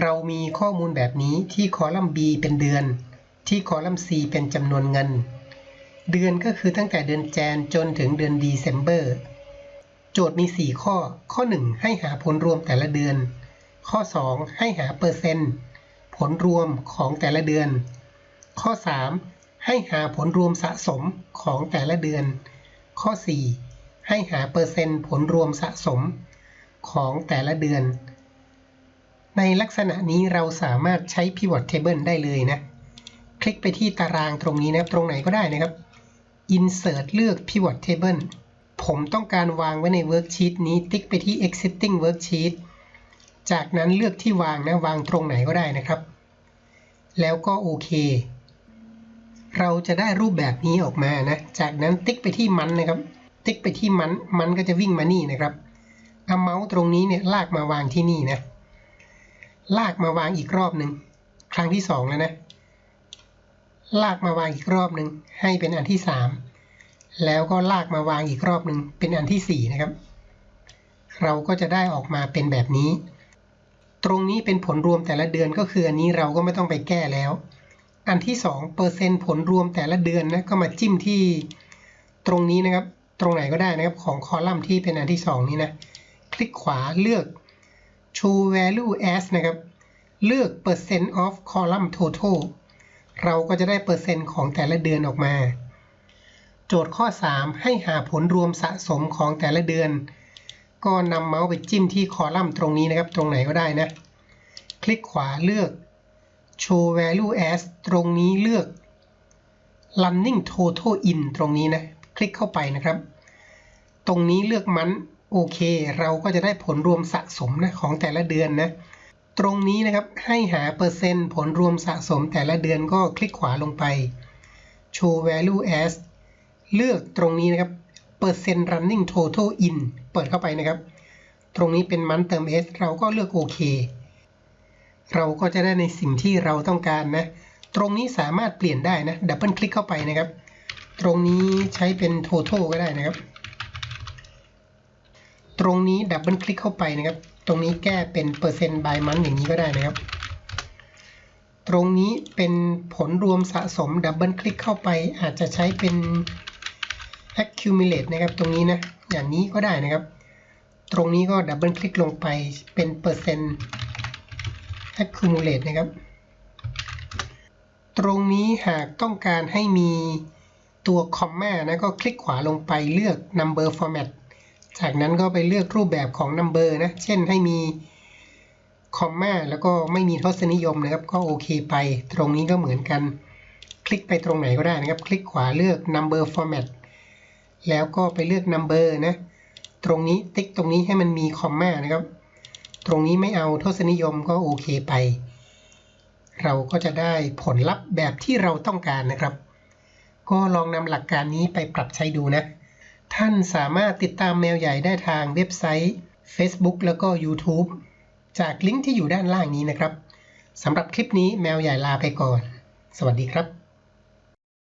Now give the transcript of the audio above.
เรามีข้อมูลแบบนี้ที่คอลัมน์ B เป็นเดือน ที่คอลัมน์ C เป็นจำนวนเงิน เดือนก็คือตั้งแต่เดือนแจนจนถึงเดือน December โจทย์มี 4 ข้อ ข้อ 1 ให้หาผลรวมแต่ละเดือน ข้อ 2 ให้หาเปอร์เซ็นต์ ผลรวมของแต่ละเดือน ข้อ 3 ให้หาผลรวมสะสมของแต่ละเดือน ข้อ 4 ให้หาเปอร์เซ็นต์ผลรวมสะสมของแต่ละเดือน ในลักษณะนี้เราสามารถใช้ pivot table ได้เลยนะ คลิกไปที่ตารางตรงนี้นะ ตรงไหนก็ได้นะครับ insert เลือก pivot table ผมต้องการวางไว้ใน worksheet นี้ ติ๊กไปที่ existing worksheet จากนั้นเลือกที่วางนะ วางตรงไหนก็ได้นะครับ แล้วก็โอเค เราจะได้รูปแบบนี้ออกมานะ จากนั้นติ๊กไปที่มันนะครับ ติ๊กไปที่มัน มันก็จะวิ่งมานี่นะครับเอาเมาส์ตรงนี้เนี่ยลากมาวางที่นี่นะ ลากมาวางอีกรอบหนึ่งครั้งที่สองแล้วนะ ลากมาวางอีกรอบหนึ่งให้เป็นอันที่สามแล้วก็ลากมาวางอีกรอบหนึ่งเป็นอันที่สี่นะครับ เราก็จะได้ออกมาเป็นแบบนี้ ตรงนี้เป็นผลรวมแต่ละเดือนก็คืออันนี้เราก็ไม่ต้องไปแก้แล้ว อันที่2เปอร์เซ็นต์ผลรวมแต่ละเดือนนะก็มาจิ้มที่ตรงนี้นะครับ ตรงไหนก็ได้นะครับของคอลัมน์ที่เป็นอันที่2นี้นะ คลิกขวาเลือก show value as นะครับ เลือก percent of column total เราก็จะได้เปอร์เซ็นต์ของแต่ละเดือนออกมา โจทย์ข้อ 3 ให้หาผลรวมสะสมของแต่ละเดือน ก็นำเมาส์ไปจิ้มที่คอลัมน์ตรงนี้นะครับ ตรงไหนก็ได้นะ คลิกขวาเลือก show value as ตรงนี้เลือก running total in ตรงนี้นะ คลิกเข้าไปนะครับ ตรงนี้เลือกมัน โอเค เราก็จะได้ผลรวมสะสมนะของแต่ละเดือนนะ ตรงนี้นะครับให้หาเปอร์เซ็นต์ผลรวมสะสมแต่ละเดือนก็คลิกขวาลงไป show value as เลือกตรงนี้นะครับ percent running total in เปิดเข้าไปนะครับ ตรงนี้เป็นมันเติม s เราก็เลือกโอเค เราก็จะได้ในสิ่งที่เราต้องการนะ ตรงนี้สามารถเปลี่ยนได้นะดับเบิลคลิกเข้าไปนะครับ ตรงนี้ใช้เป็น total ก็ได้นะครับ ตรงนี้ดับเบิลคลิกเข้าไปนะครับ ตรงนี้แก้เป็นเปอร์เซ็นต์ by month อย่างนี้ก็ได้นะครับ ตรงนี้เป็นผลรวมสะสมดับเบิลคลิกเข้าไป อาจจะใช้เป็น accumulate นะครับ ตรงนี้นะ อย่างนี้ก็ได้นะครับ ตรงนี้ก็ดับเบิลคลิกลงไปเป็นเปอร์เซ็นต์ accumulate นะครับ ตรงนี้หากต้องการให้มีตัว comma นะก็คลิกขวาลงไปเลือก number format จากนั้นก็ไปเลือกรูปแบบของ number นะ เช่นให้มี comma แล้วก็ไม่มีทศนิยมนะครับ ก็โอเคไป ตรงนี้ก็เหมือนกัน คลิกไปตรงไหนก็ได้นะครับ คลิกขวาเลือก number format แล้วก็ไปเลือก number นะ ตรงนี้ติ๊กตรงนี้ให้มันมีคอมมานะครับ ตรงนี้ไม่เอาทศนิยมก็โอเคไป เราก็จะได้ผลลัพธ์แบบที่เราต้องการนะครับ ก็ลองนำหลักการนี้ไปปรับใช้ดูนะ ท่านสามารถติดตามแมวใหญ่ได้ทางเว็บไซต์ Facebook แล้วก็ YouTube จากลิงก์ที่อยู่ด้านล่างนี้นะครับสำหรับคลิปนี้แมวใหญ่ลาไปก่อน สวัสดีครับ